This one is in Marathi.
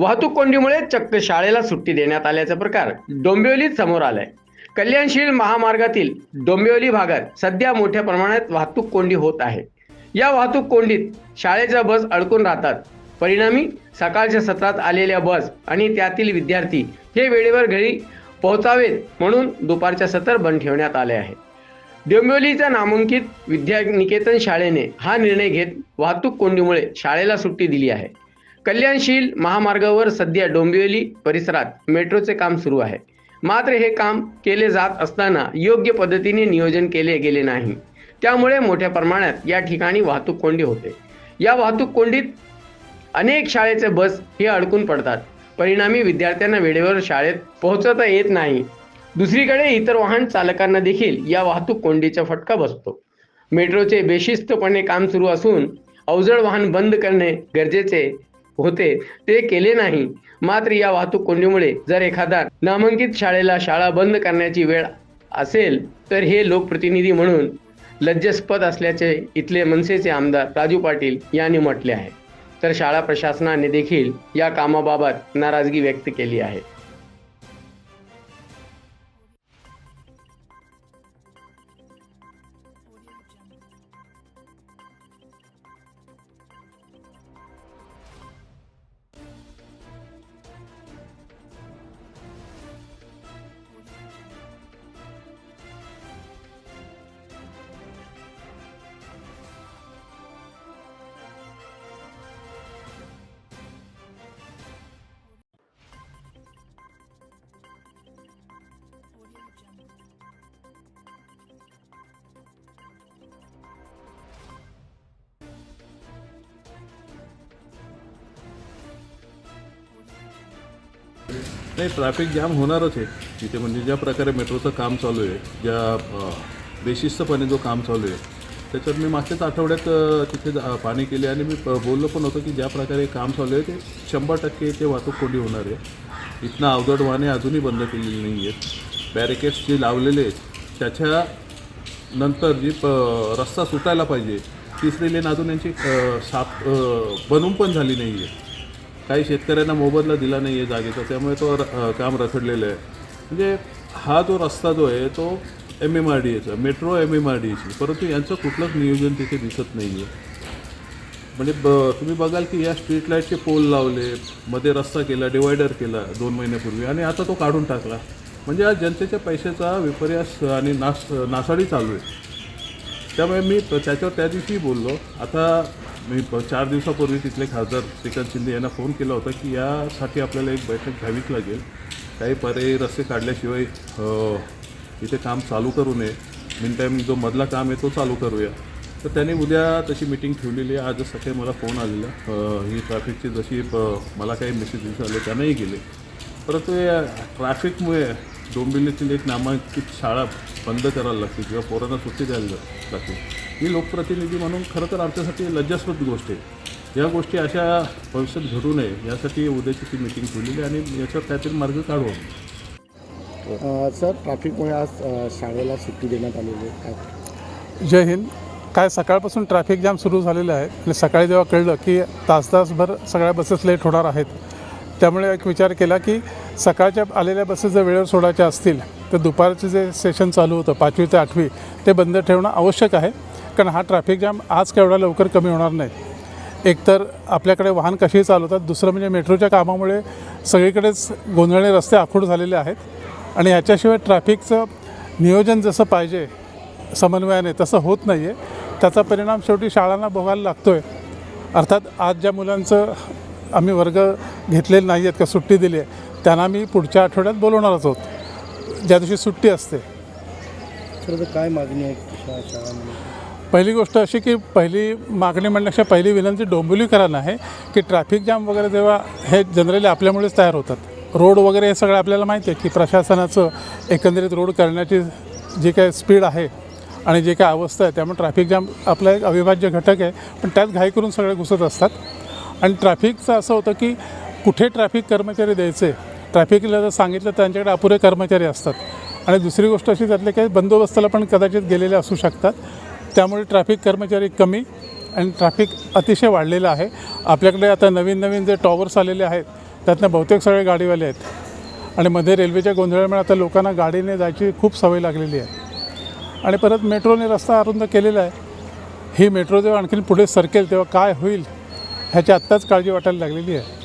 वाहतूक कोंडीमुळे चक्क शाळेला सुट्टी देण्यात आल्याचा प्रकार डोंबिवलीत समोर आलाय. कल्याणशील महामार्गातील डोंबिवली भागात सध्या मोठ्या प्रमाणात वाहतूक कोंडी होत आहे. या वाहतूक कोंडीत शाळेच्या बस अडकून राहतात. परिणामी सकाळच्या सत्रात आलेल्या बस आणि त्यातील विद्यार्थी हे वेळेवर घरी पोहोचावेत म्हणून दुपारच्या सत्र बंद ठेवण्यात आले आहे डोंबिवलीच्या नामांकित विद्यानिकेतन शाळेने हा निर्णय घेत वाहतूक कोंडीमुळे शाळेला सुट्टी दिली आहे. कल्याणशील महामार्गावर सध्या डोंबिवली परिसरात मेट्रोचे काम सुरू आहे. मात्र हे काम केले जात असताना योग्य पद्धतीने नियोजन केले गेले नाही. त्यामुळे मोठ्या प्रमाणात या ठिकाणी वाहतूक कोंडी होते. या वाहतूक कोंडीत अनेक शाळेचे बस हे अडकून पडतात. परिणामी विद्यार्थ्यांना वेळेवर शाळेत पोहोचता येत नाही. दुसरीकडे इतर वाहन चालकांना देखील या वाहतूक कोंडीचा फटका बसतो. मेट्रोचे बेशिस्तपणे काम सुरू असून अवजड वाहन बंद करणे गरजेचे होते. ते केले नाही. मात्र या वाहतूक कोंडीमुळे जर एखादा नामांकित शाळेला शाळा बंद करण्याची वेळ असेल तर हे लोकप्रतिनिधी म्हणून लज्जास्पद असल्याचे इथले मनसेचे आमदार राजू पाटील यांनी म्हटले आहे. तर शाळा प्रशासनाने देखील या कामाबाबत नाराजगी व्यक्त केली आहे. नाही ट्रॅफिक जाम होणारच आहे. तिथे म्हणजे ज्या प्रकारे मेट्रोचं काम चालू आहे ज्या बेशिस्तपणे जो काम चालू आहे त्याच्यात मी मागच्याच आठवड्यात तिथे जा- पाणी केले आणि मी प- बोललो पण होतो की ज्या प्रकारे काम चालू आहे ते शंभर टक्के ते वाहतूक कोंडी होणार आहे. इथनं अवजड वाहने अजूनही बंद केलेली नाही आहेत. बॅरिकेड्स जे लावलेले आहेत त्याच्या नंतर जी प रस्ता सुटायला पाहिजे तिसरी लेन अजून यांची साफ बनून बनवून पण झाली नाही आहे. काही शेतकऱ्यांना मोबदला दिला नाही आहे जागेचा त्यामुळे तो र- काम रखडलेलं आहे. म्हणजे हा जो रस्ता जो आहे तो एम एम आर डी एचा metro M M R D एची परंतु यांचं कुठलंच नियोजन तिथे दिसत नाही आहे म्हणजे ब तुम्ही बघाल की या स्ट्रीट लाईटचे पोल लावले मध्ये रस्ता केला डिवायडर केला दोन महिन्यापूर्वी आणि आता तो काढून टाकला. म्हणजे आज जनतेच्या पैशाचा विपर्यास आणि नाश नासाडी चालू आहे. त्यामुळे मी त्याच्यावर त्या दिवशी बोललो. आता मी चार दिवसापूर्वी तिथले खासदार श्रीकांत शिंदे यांना फोन केला होता की यासाठी आपल्याला एक बैठक घ्यावीच लागेल. काही पर्यायी रस्ते काढल्याशिवाय इथे काम चालू करू नये. मिन टाईम जो मधला काम आहे तो चालू करूया. तर त्यांनी उद्या तशी मिटिंग ठेवलेली आहे. आज सकाळी मला फोन आलेला. ही ट्रॅफिकची जशी मला काही मेसेजेस आले त्यांनाही गेले. परंतु या ट्रॅफिकमुळे डोंबिवलीतील एक नामांकित शाळा बंद करायला लागते किंवा पोरांना सुट्टी द्यायला लागते ही लोकप्रतिनिधी म्हणून खरं तर आमच्यासाठी लज्जास्पद गोष्ट आहे. या गोष्टी अशा भविष्यात घडू नये यासाठी उद्याची ती मिटिंग ठेवलेली आहे आणि याच्यावर त्यातील मार्ग काढू सर ट्रॅफिकमुळे आज शाळेला सुट्टी देण्यात आलेली आहे. काय? जय हिंद. काय सकाळपासून ट्रॅफिक जाम सुरू झालेलं आहे आणि सकाळी जेव्हा कळलं की तास तासभर सगळ्या बसेस लेट होणार आहेत त्यामुळे एक विचार केला की सकाळच्या आलेल्या बसेस जर वेळेवर सोडायच्या असतील तर दुपारचे जे सेशन चालू होतं पाचवी ते आठवी ते बंद ठेवणं आवश्यक आहे. कारण हा ट्रॅफिक जाम आज केवढा लवकर कमी होणार नाही. एकतर आपल्याकडे वाहन कशीही चालवतात दुसरं म्हणजे मेट्रोच्या कामामुळे सगळीकडेच गोंधळणे रस्ते आखूड झालेले आहेत. आणि ह्याच्याशिवाय ट्रॅफिकचं नियोजन जसं पाहिजे समन्वयाने तसं होत नाही आहे त्याचा परिणाम शेवटी शाळांना भोगायला लागतो आहे अर्थात आज ज्या मुलांचं आम्ही वर्ग घेतलेले नाही आहेत का सुट्टी दिली आहे त्यांना मी पुढच्या आठवड्यात बोलवणारच आहोत. ज्या दिवशी सुट्टी असते. काय मागणी आहे पहिली गोष्ट अशी की पहिली मागणी म्हणण्यापेक्षा पहिली विनंती डोंबिवलीकरांना आहे की ट्रॅफिक जाम वगैरे जेव्हा हे जनरली आपल्यामुळेच तयार होतात. रोड वगैरे हे सगळं आपल्याला माहिती आहे की प्रशासनाचं एकंदरीत रोड करण्याची जी काही स्पीड आहे आणि जे काय अवस्था आहे त्यामुळे ट्रॅफिक जाम आपला एक अविभाज्य घटक आहे पण त्यात घाई करून सगळे घुसत असतात. आणि ट्रॅफिकचं असं होतं की कुठे ट्रॅफिक कर्मचारी द्यायचे? ट्रॅफिकला जर सांगितलं त्यांच्याकडे अपुरे कर्मचारी असतात. आणि दुसरी गोष्ट अशी त्यातले काही बंदोबस्ताला पण कदाचित गेलेले असू शकतात. त्यामुळे ट्रॅफिक कर्मचारी कमी आणि ट्रॅफिक अतिशय वाढलेलं आहे. आपल्याकडे आता नवीन नवीन जे टॉवर्स आलेले आहेत त्यातनं बहुतेक सगळे गाडीवाले आहेत. आणि मध्ये रेल्वेच्या गोंधळामुळे आता लोकांना गाडीने जायची खूप सवय लागलेली आहे. आणि परत मेट्रोने रस्ता अरुंद केलेला आहे. ही मेट्रो जेव्हा आणखीन पुढे सरकेल तेव्हा काय होईल ह्याची आत्ताच काळजी वाटायला लागलेली आहे.